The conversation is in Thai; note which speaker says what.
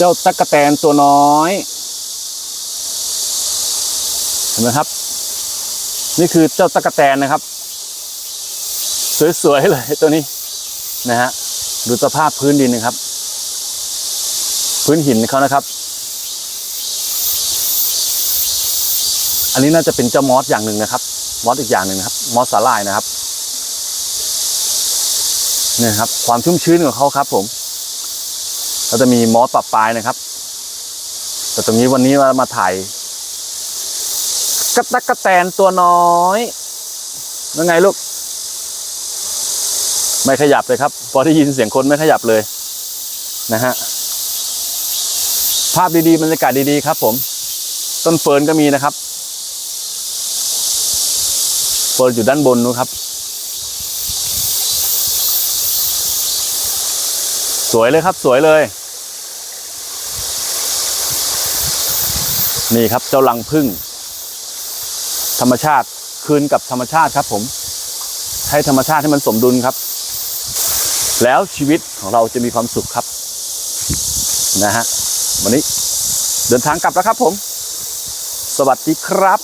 Speaker 1: เจ้าตั๊กแตนตัวน้อย เห็นไหมครับ นี่คือเจ้าตั๊กแตนนะครับ สวยๆเลยตัวนี้นะฮะดูสภาพพื้นดินนะครับ พื้นหินเขานะครับ อันนี้น่าจะเป็นเจ้ามอสอย่างหนึ่งนะครับ มอสอีกอย่างหนึ่งนะครับ มอสสาลายนะครับเนี่ยครับ ความชุ่มชื้นของเขาครับผม เราจะมีมอสปรับปลายนะครับ แต่ตรงนี้วันนี้มามาถ่ายกระตักกระแตนตัวน้อยยังไงลูก ไม่ขยับเลยครับ พอได้ยินเสียงคนไม่ขยับเลยนะฮะภาพดีๆบรรยากาศดีๆครับ ผม ต้นเฟิร์นก็มีนะครับเฟิร์นอยู่ด้านบนนู้นครับ สวยเลยครับสวยเลย นี่ครับเจ้าลังพึ่ง ธรรมชาติคืนกับธรรมชาติครับ ผม ให้ธรรมชาติให้มันสมดุลครับ แล้วชีวิตของเราจะมีความสุขครับ นะฮะวันนี้เดินทางกลับแล้วครับผม สวัสดีครับ